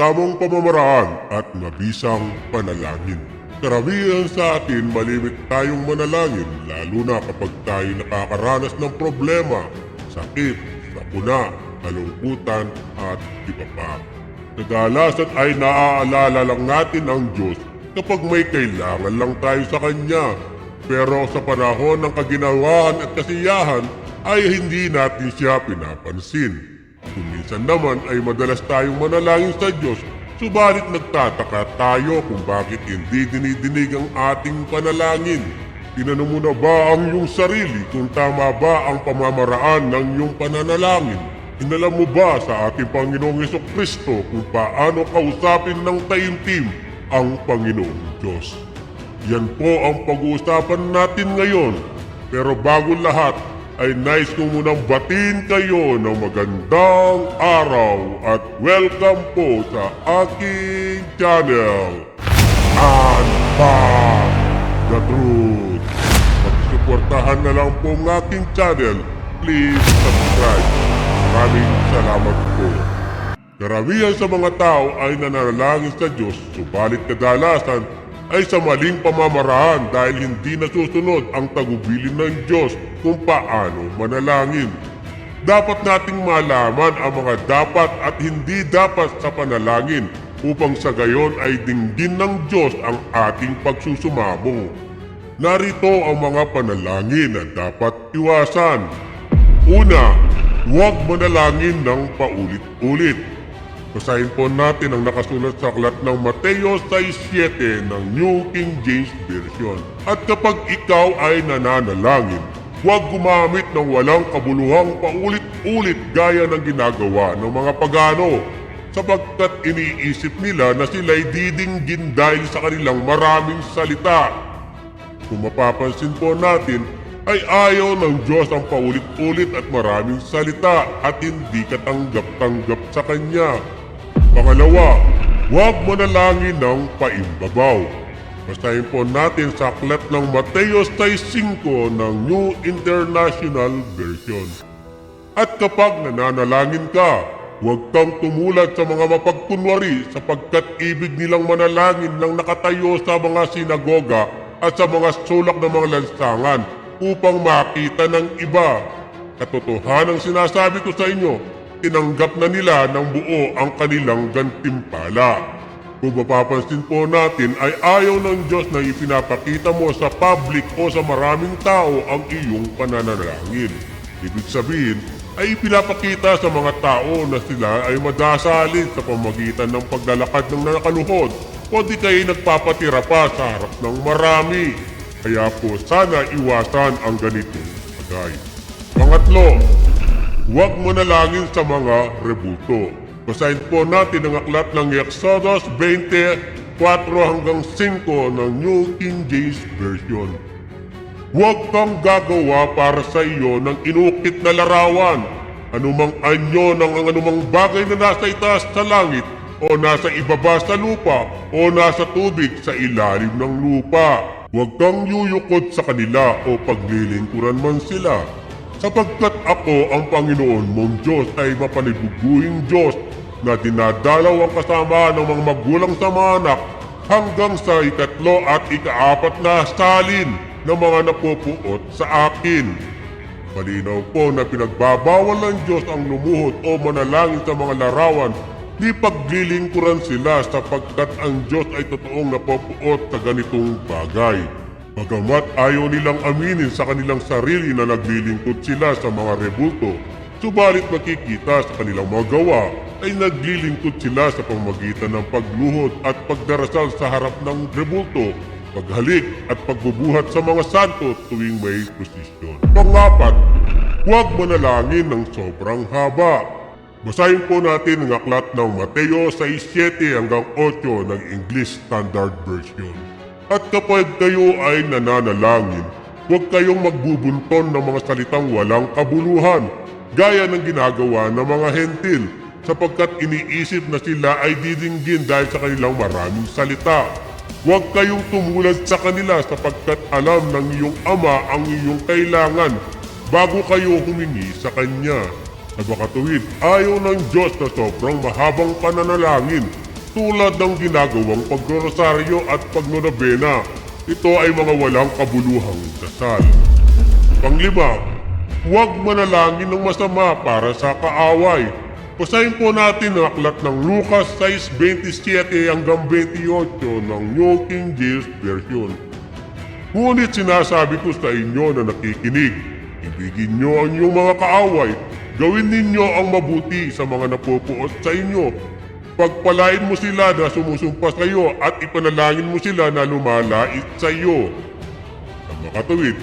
tamang pamamaraan at mabisang panalangin. Karamihan sa atin malimit tayong manalangin lalo na kapag tayo nakakaranas ng problema, sakit, sakuna, kalungkutan at iba pa. Kadalasan ay naaalala lang natin ang Diyos kapag may kailangan lang tayo sa Kanya. Pero sa panahon ng kaginawahan at kasiyahan ay hindi natin siya pinapansin. Kung minsan naman ay madalas tayong manalangin sa Diyos, subalit nagtataka tayo kung bakit hindi dinidinig ang ating panalangin. Tinanong mo na ba ang iyong sarili kung tama ba ang pamamaraan ng iyong pananalangin? Inalam mo ba sa ating Panginoong Yeso Kristo kung paano kausapin ng taimtim ang Panginoong Diyos? Yan po ang pag-uusapan natin ngayon. Pero bago lahat, ay nice ko munang batin kayo ng magandang araw at welcome po sa aking channel. And back the truth. Pagsuportahan na lang po ang aking channel. Please subscribe. Maraming salamat po. Karamihan sa mga tao ay nananalangin sa Diyos, subalit kadalasan ay sa maling pamamaraan dahil hindi nasusunod ang tagubilin ng Diyos kung paano manalangin. Dapat nating malaman ang mga dapat at hindi dapat sa panalangin upang sa gayon ay dinggin ng Diyos ang ating pagsusumamo. Narito ang mga panalangin na dapat iwasan. Una, huwag manalangin ng paulit-ulit. Basahin po natin ang nakasulat sa aklat ng Mateo 6.7 ng New King James Version. At kapag ikaw ay nananalangin, huwag gumamit ng walang kabuluhang paulit-ulit gaya ng ginagawa ng mga pagano sapagkat iniisip nila na sila'y didinggin dahil sa kanilang maraming salita. Kung mapapansin po natin, ay ayaw ng Diyos ang paulit-ulit at maraming salita at hindi katanggap-tanggap sa Kanya. Pangalawa, huwag manalangin ng paimbabaw. Basahin po natin sa aklat ng Mateo 6.5 ng New International Version. At kapag nananalangin ka, huwag kang tumulad sa mga mapagkunwari sapagkat ibig nilang manalangin ng nakatayo sa mga sinagoga at sa mga sulak ng mga lansangan upang makita ng iba. Katotohanang sinasabi ko sa inyo, tinanggap na nila ng buo ang kanilang gantimpala. Kung mapapansin po natin ay ayaw ng Diyos na ipinapakita mo sa public o sa maraming tao ang iyong pananalangin. Ibig sabihin ay ipinapakita sa mga tao na sila ay madasalin sa pamagitan ng paglalakad ng nakaluhod o di kayo nagpapatira pa sa harap ng marami. Kaya po sana iwasan ang ganitong bagay. Pangatlo, huwag manalangin sa mga rebuto. Basahin po natin ang aklat ng Exodus 24 hanggang 5 ng New King James Version. Huwag kang gagawa para sa iyo ng inukit na larawan, anumang anyo ng ang anumang bagay na nasa itaas sa langit o nasa ibaba sa lupa o nasa tubig sa ilalim ng lupa. Huwag kang yuyukod sa kanila o paglilingkuran man sila. Sapagkat ako ang Panginoon mong Diyos ay mapanibubuhing Diyos na dinadalaw ang kasama ng mga magulang sa mga anak hanggang sa ikatlo at ikaapat na salin ng mga napupuot sa akin. Malinaw po na pinagbabawal ng Diyos ang lumuhod o manalangin sa mga larawan di paglilingkuran sila sapagkat ang Diyos ay totoong napupuot sa ganitong bagay. Bagamat ayaw nilang aminin sa kanilang sarili na naglilingkod sila sa mga rebulto, subalit makikita sa kanilang mga gawa ay naglilingkod sila sa pamagitan ng pagluhod at pagdarasal sa harap ng rebulto, paghalik at pagbubuhat sa mga santo tuwing may prosesyon. Pangapat, huwag manalangin ng sobrang haba. Basahin po natin ang aklat ng Mateo 6.7 hanggang 8 ng English Standard Version. At kapag kayo ay nananalangin, huwag kayong magbubunton ng mga salitang walang kabuluhan, gaya ng ginagawa ng mga hentil, sapagkat iniisip na sila ay didinggin dahil sa kanilang maraming salita. Huwag kayong tumulad sa kanila sapagkat alam ng iyong ama ang iyong kailangan bago kayo humingi sa kanya. Sa makatuwid, ayaw ng Diyos na sobrang mahabang pananalangin tulad ng ginagawang pagrorosaryo at pagnonobena. Ito ay mga walang kabuluhang dasal. Panglima, huwag manalangin ng masama para sa kaaway. Basahin po natin ang aklat ng Lucas 6.27 hanggang 28 ng New King James Version. Ngunit sinasabi ko sa inyo na nakikinig, ibigin nyo ang inyong mga kaaway, gawin ninyo ang mabuti sa mga napupuot sa inyo. Pagpalain mo sila na sumusumpa sa iyo at ipanalangin mo sila na lumalait sa iyo. Sa makatuwid,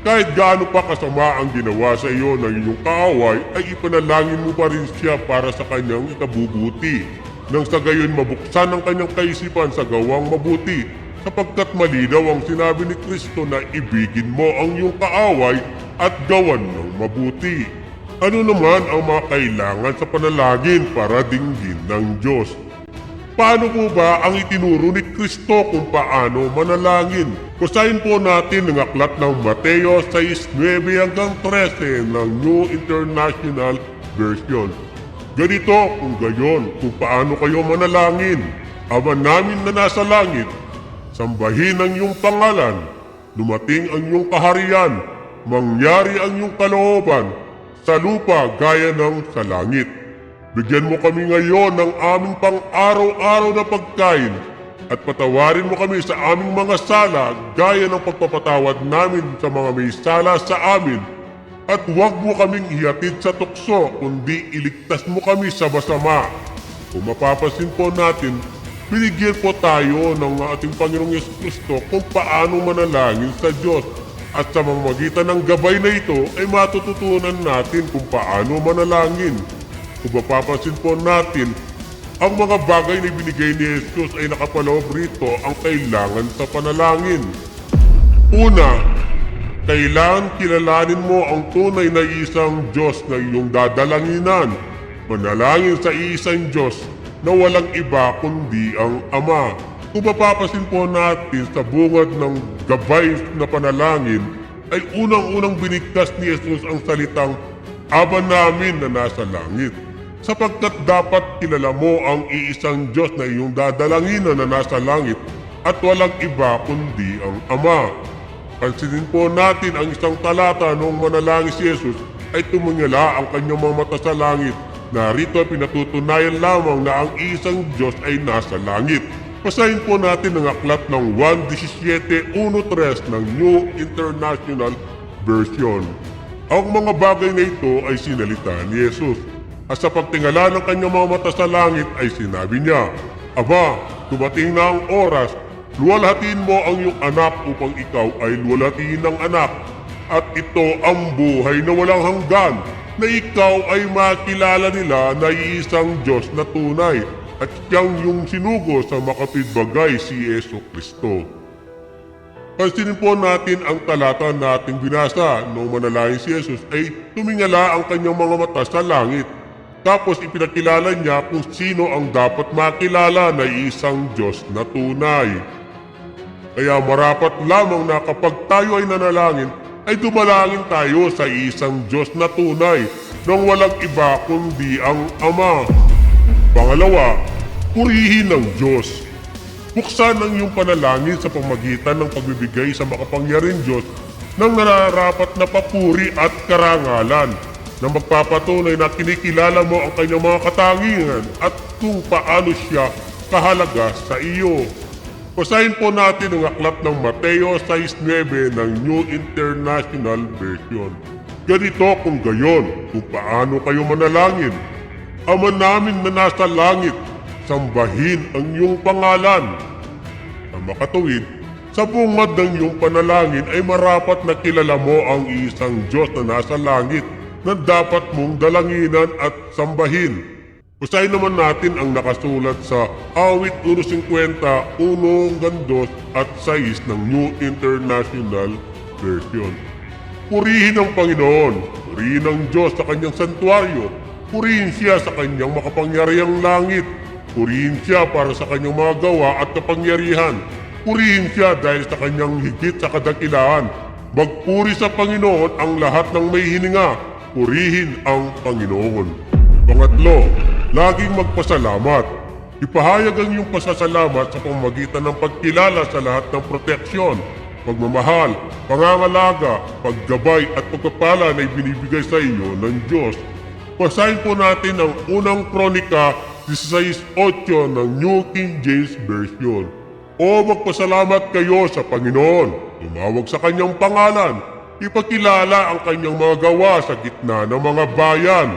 kahit gaano pa kasama ang ginawa sa iyo ng iyong kaaway, ay ipanalangin mo pa rin siya para sa kanyang ikabubuti. Nang sa gayon mabuksan ang kanyang kaisipan sa gawang mabuti, sapagkat malinaw ang sinabi ni Kristo na ibigin mo ang iyong kaaway at gawan ng mabuti. Ano naman ang mga kailangan sa panalangin para dinggin ng Diyos? Paano po ba ang itinuro ni Kristo kung paano manalangin? Basahin po natin ang aklat ng Mateo 6.9 hanggang 13 ng New International Version. Ganito kung gayon kung paano kayo manalangin. Ama namin na nasa langit, sambahin ang iyong pangalan, lumating ang iyong kaharian, mangyari ang iyong kalooban, sa lupa gaya ng sa langit. Bigyan mo kami ngayon ng aming pang-araw-araw na pagkain at patawarin mo kami sa aming mga sala gaya ng pagpapatawad namin sa mga may sala sa amin. At huwag mo kaming ihatid sa tukso, kundi iligtas mo kami sa masama. Kung mapapansin po natin, binigyan po tayo ng ating Panginoong Yesu Kristo kung paano manalangin sa Diyos. At sa mamamagitan ng gabay na ito ay matututunan natin kung paano manalangin. Kung mapapansin po natin, ang mga bagay na binigay ni Jesus ay nakapaloob rito ang kailangan sa panalangin. Una, kailangan kilalanin mo ang tunay na isang Diyos na iyong dadalanginan. Manalangin sa isang Diyos na walang iba kundi ang Ama. Kung mapapasin po natin sa bungad ng gabay na panalangin, ay unang-unang binigkas ni Jesus ang salitang Aba namin na nasa langit. Sapagkat dapat kilala mo ang iisang Diyos na iyong dadalanginan na nasa langit at walang iba kundi ang Ama. Pansinin po natin ang isang talata noong manalangin si Jesus ay tumingala ang kanyang mga mata sa langit. Narito ay pinatutunayan lamang na ang isang Diyos ay nasa langit. Basahin po natin ang aklat ng 1.17.1.3 ng New International Version. Ang mga bagay na ito ay sinalita ni Jesus. At sa pagtingala ng kanyang mga mata sa langit ay sinabi niya, Aba, dumating na ang oras, luwalhatiin mo ang iyong anak upang ikaw ay luwalhatiin ng anak. At ito ang buhay na walang hanggan, na ikaw ay makilala nila na iisang Diyos na tunay at siyang yung sinugo sa makapitbagay si Yeso Kristo. Pansinin po natin ang talata nating binasa noong manalangin si Jesus ay tumingala ang kanyang mga mata sa langit. Tapos ipinakilala niya kung sino ang dapat makilala na isang Diyos na tunay. Kaya marapat lamang na kapag tayo ay nanalangin, ay dumalangin tayo sa isang Diyos na tunay nang walang iba kundi ang Ama. Pangalawa, purihin ng Diyos. Buksan ang iyong panalangin sa pamagitan ng pagbibigay sa makapangyariang Diyos ng nararapat na papuri at karangalan na magpapatunay na kinikilala mo ang kanyang mga katangian at kung paano siya kahalaga sa iyo. Basahin po natin ang aklat ng Mateo 6.9 ng New International Version. Ganito kung gayon, kung paano kayo manalangin. Ama namin na nasa langit, sambahin ang iyong pangalan. Sa makatuwid, sa bungad ng iyong panalangin ay marapat na kilala mo ang isang Diyos na nasa langit na dapat mong dalanginan at sambahin. Usahin naman natin ang nakasulat sa awit 1.50, 1 gandos at 6 ng New International Version. Purihin ang Panginoon, purihin ang Diyos sa kanyang santuaryo, purihin siya sa kanyang makapangyarihang langit, purihin siya para sa kanyang mga gawa at kapangyarihan, purihin siya dahil sa kanyang higit sa kadakilaan. Magpuri sa Panginoon ang lahat ng may hininga, purihin ang Panginoon. Pangatlo, laging magpasalamat. Ipahayag ang iyong pasasalamat sa pamamagitan ng pagkilala sa lahat ng proteksyon, pagmamahal, pangangalaga, paggabay at pagpapala na ibinibigay sa iyo ng Diyos. Basahin po natin ang unang kronika 16.8 ng New King James Version. O magpasalamat kayo sa Panginoon, tumawag sa kanyang pangalan, ipakilala ang kanyang mga gawa sa gitna ng mga bayan.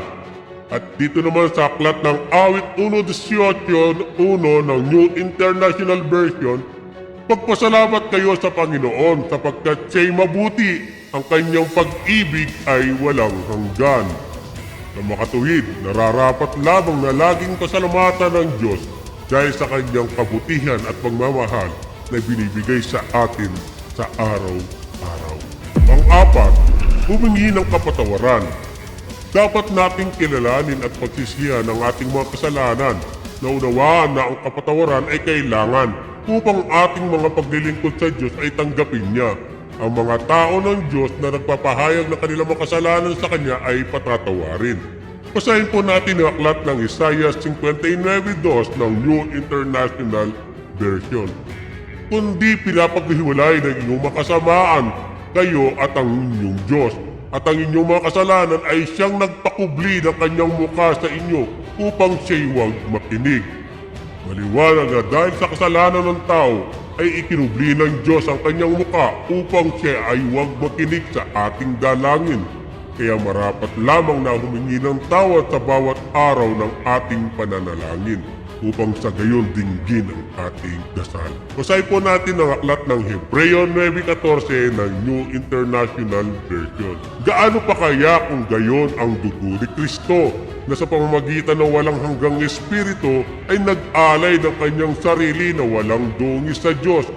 At dito naman sa aklat ng awit 1.18.1 ng New International Version, Pagpasalamat kayo sa Panginoon sapagkat siya'y mabuti, ang kanyang pag-ibig ay walang hanggan. Sa makatuwid, nararapat lamang na laging pasalamatan ng Diyos dahil sa kanyang kabutihan at pagmamahal na binibigay sa atin sa araw-araw. Pang-apat, humingi ng kapatawaran. Dapat nating kilalanin at pagsisihan ang ating mga kasalanan na unawaan na ang kapatawaran ay kailangan upang ating mga paglilingkod sa Diyos ay tanggapin niya. Ang mga tao ng Diyos na nagpapahayag ng kanilang mga kasalanan sa Kanya ay patatawarin. Basahin po natin ang aklat ng Isaiah 59.2 ng New International Version. Kundi pinapaghiwalay ng inyong makasamaan kayo at ang inyong Diyos at ang inyong mga kasalanan ay siyang nagpakubli ng kanyang mukha sa inyo upang siya'y huwag makinig. Maliwanag na dahil sa kasalanan ng tao ay ikinubli ng Diyos ang kanyang muka upang siya ay huwag makinig sa ating dalangin. Kaya marapat lamang na humingi ng tawad sa bawat araw ng ating pananalangin upang sa gayon dinggin ang ating dasal. Basahin po natin ang aklat ng Hebreo 9.14 ng New International Version. Gaano pa kaya kung gayon ang dugo ni Kristo na sa pamamagitan ng walang hanggang espiritu ay nag-alay ng kanyang sarili na walang dungis sa Diyos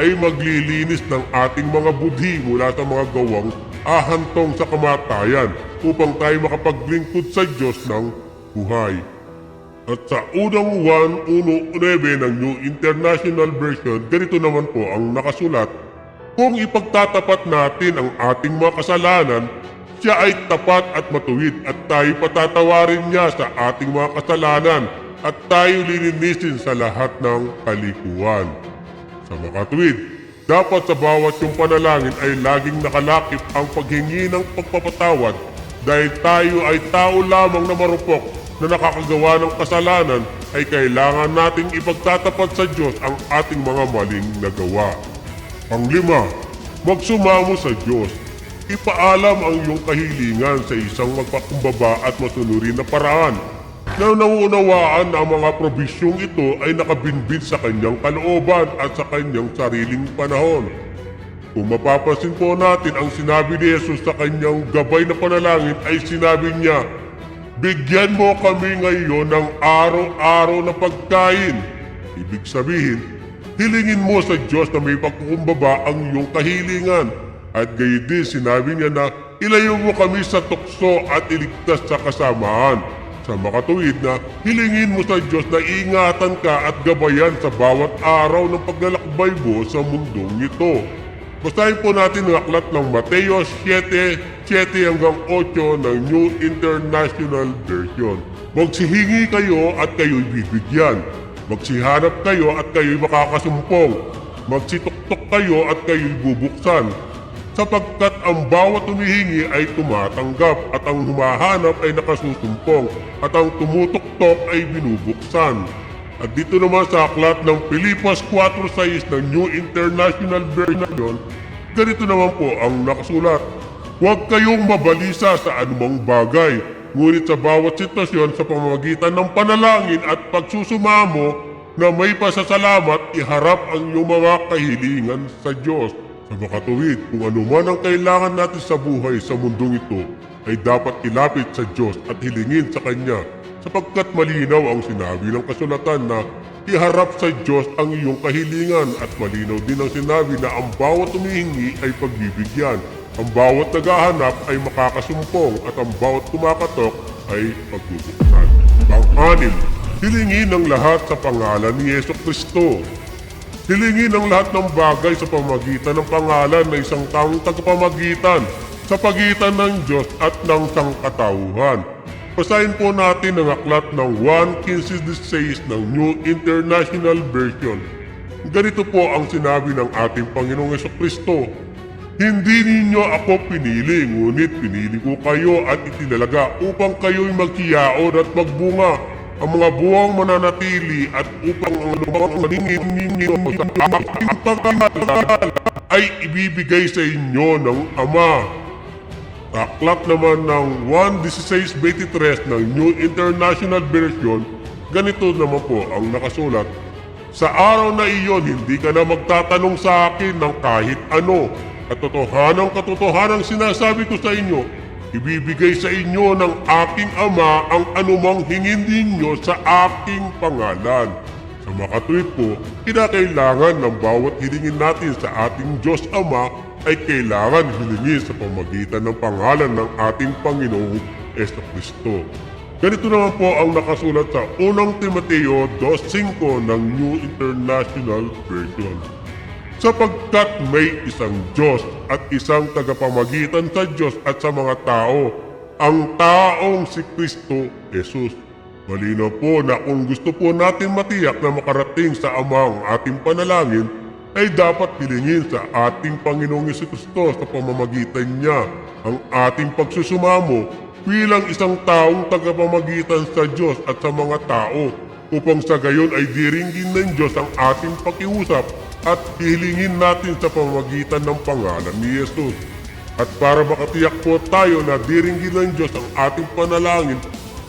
ay maglilinis ng ating mga budhi mula sa mga gawang ahantong sa kamatayan upang tayo makapaglingkod sa Diyos ng buhay. At sa unang 1.1.9 ng New International Version, ganito naman po ang nakasulat, Kung ipagtatapat natin ang ating mga kasalanan, siya ay tapat at matuwid at tayo patatawarin niya sa ating mga kasalanan at tayo lilinisin sa lahat ng kalikuan. Sa makatuwid, dapat sa bawat yung panalangin ay laging nakalakip ang paghingi ng pagpapatawad dahil tayo ay tao lamang na marupok na nakakagawa ng kasalanan ay kailangan nating ipagtatapat sa Diyos ang ating mga maling nagawa. Panglima, magsumamo sa Diyos. Ipaalam ang iyong kahilingan sa isang magpakumbaba at masunurin na paraan na nauunawaan na ang mga probisyong ito ay nakabinbid sa kanyang kalooban at sa kanyang sariling panahon. Kung mapapansin po natin ang sinabi ni Jesus sa kanyang gabay na panalangin ay sinabi niya, Bigyan mo kami ngayon ng araw-araw na pagkain. Ibig sabihin, hilingin mo sa Diyos na may pagkukumbaba ang iyong kahilingan. At gayon din sinabi niya na ilayo mo kami sa tukso at iligtas sa kasamaan. Sa makatuwid na hilingin mo sa Diyos na ingatan ka at gabayan sa bawat araw ng paglalakbay mo sa mundong ito. Basahin po natin ang aklat ng Mateo 7, 7 hanggang 8 ng New International Version. Magsihingi kayo at kayo'y bibigyan. Magsihanap kayo at kayo'y makakasumpong. Magsituktok kayo at kayo'y bubuksan. Sapagkat ang bawat humihingi ay tumatanggap at ang humahanap ay nakasusumpong at ang tumutuktok ay binubuksan. At dito naman sa aklat ng Pilipas 4.6 ng New International Version, ganito naman po ang nakasulat. Huwag kayong mabalisa sa anumang bagay, ngunit sa bawat sitwasyon sa pamamagitan ng panalangin at pagsusumamo na may pasasalamat, iharap ang iyong mga kahilingan sa Diyos. Sa makatuwid, kung ano man ang kailangan natin sa buhay sa mundong ito, ay dapat ilapit sa Diyos at hilingin sa Kanya sapagkat malinaw ang sinabi ng kasulatan na iharap sa Diyos ang iyong kahilingan at malinaw din ang sinabi na ang bawat humihingi ay pagbibigyan, ang bawat naghahanap ay makakasumpong at ang bawat kumakatok ay pagbubuksan. Pang-anim, hilingin ang lahat sa pangalan ni Yeso Kristo. Hilingin ang lahat ng bagay sa pamagitan ng pangalan ng isang taong tagapamagitan sa pagitan ng Diyos at ng sangkatauhan. Basahin po natin ang aklat ng 1.15.16 ng New International Version. Ganito po ang sinabi ng ating Panginoong Kristo. Hindi ninyo ako pinili, ngunit pinili ko kayo at itinalaga upang kayo'y magkiyaon at magbunga. Ang mga buwang mananatili at upang ang lumang maningin ninyo sa aking pangalan ay ibibigay sa inyo ng Ama. Aklat naman ng 1.16.23 ng New International Version, ganito naman po ang nakasulat. Sa araw na iyon, hindi ka na magtatanong sa akin ng kahit ano. Katotohanang katotohanang sinasabi ko sa inyo, ibibigay sa inyo ng aking ama ang anumang hingin ninyo sa aking pangalan. Sa makatwid po, kinakailangan ng bawat hilingin natin sa ating Diyos Ama ay kailangan hilingin sa pamagitan ng pangalan ng ating Panginoong Yeso Kristo. Ganito naman po ang nakasulat sa unang Timoteo 2.5 ng New International Version. Sapagkat may isang Diyos at isang tagapamagitan sa Diyos at sa mga tao, ang taong si Kristo Jesus. Malinaw po na kung gusto po natin matiyak na makarating sa Ama ang ating panalangin, ay dapat hilingin sa ating Panginoong Yesu Kristo sa pamamagitan niya ang ating pagsusumamo bilang isang taong tagapamagitan sa Diyos at sa mga tao upang sa gayon ay diringgin ng Diyos ang ating pakiusap at hilingin natin sa pamamagitan ng pangalan ni Jesus. At para makatiyak po tayo na diringgin ng Diyos ang ating panalangin,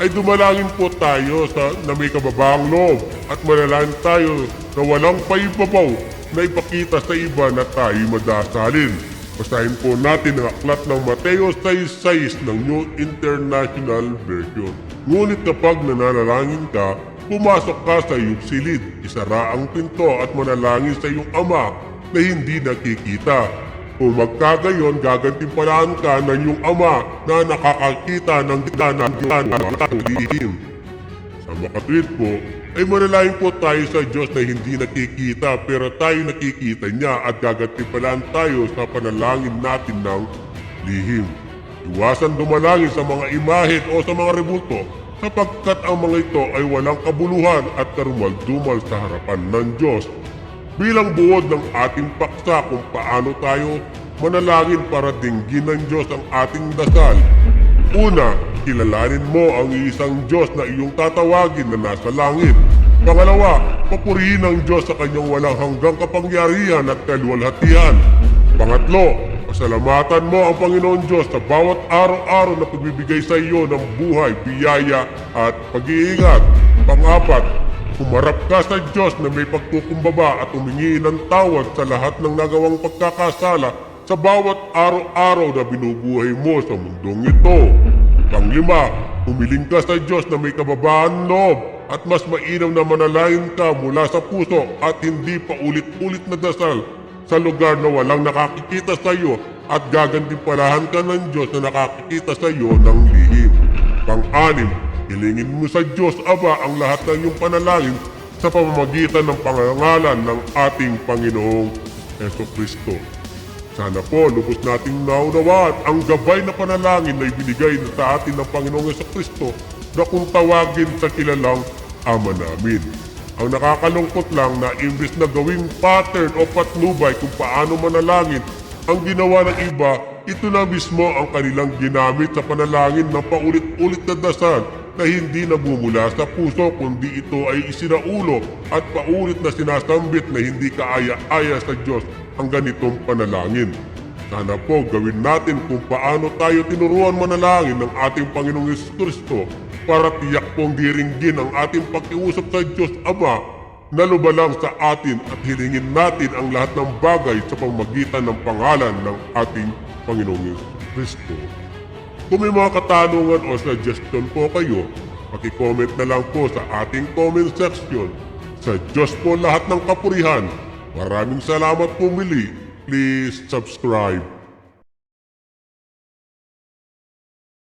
ay dumalangin po tayo sa na may kababaang loob at manalangin tayo na walang paibabaw na ipakita sa iba na tayo madasalin. Basahin po natin ang aklat ng Mateo 6.6 ng New International Version. Ngunit kapag nananalangin ka, pumasok ka sa iyong silid, isara ang pinto at manalangin sa iyong ama na hindi nakikita. Kung magkagayon, gagantimpalaan ka ng iyong ama na nakakakita ng ng ng lihim. Sa makatwid po, ay manalangin po tayo sa Diyos na hindi nakikita pero tayo nakikita niya at gagantimpalaan tayo sa panalangin natin ng lihim. Iwasan dumalangin sa mga imahen o sa mga rebulto sapagkat ang mga ito ay walang kabuluhan at karumal-dumal sa harapan ng Diyos. Bilang buod ng ating paksa kung paano tayo manalangin para dinggin ng Diyos ang ating dasal. Una, kilalanin mo ang isang Diyos na iyong tatawagin na nasa langit. Pangalawa, papurihin ang Diyos sa kanyang walang hanggang kapangyarihan at kaluwalhatian. Pangatlo, pasalamatan mo ang Panginoon Diyos sa bawat araw-araw na pagbibigay sa iyo ng buhay, biyaya at pag-iingat. Pangapat, humarap ka sa Diyos na may pagkukumbaba at humingi ng tawad sa lahat ng nagawang pagkakasala sa bawat araw-araw na binubuhay mo sa mundong ito. Panglima, humiling ka sa Diyos na may kababaan loob at mas mainam na manalangin ka mula sa puso at hindi pa ulit-ulit na dasal sa lugar na walang nakakikita sa iyo at gagantimpalahan ka ng Diyos na nakakikita sa iyo ng lihim. Pang-anim, hilingin mo sa Diyos Aba ang lahat ng iyong panalangin sa pamamagitan ng pangalan ng ating Panginoong Yeso Kristo. Sana po lubos nating naunawaan ang gabay na panalangin na ibinigay na sa atin ng Panginoong Yeso Kristo na kung tawagin sa kilalang Ama namin. Ang nakakalungkot lang na imbis na gawing pattern o patnubay kung paano manalangin ang ginawa ng iba, ito na mismo ang kanilang ginamit sa panalangin ng paulit-ulit na dasal na hindi nabumula sa puso kundi ito ay isinaulo at paulit na sinasambit na hindi kaaya-aya sa Diyos ang ganitong panalangin. Sana po gawin natin kung paano tayo tinuruan manalangin ng ating Panginoong Yesus Kristo para tiyak pong diringgin ang ating pakiusap sa Diyos Ama na lubalang sa atin at hilingin natin ang lahat ng bagay sa pamagitan ng pangalan ng ating Panginoong Kristo. Kung may mga katanungan o suggestion po kayo, paki-comment na lang po sa ating comment section. Sa Diyos po lahat ng kapurihan. Maraming salamat po muli. Please subscribe.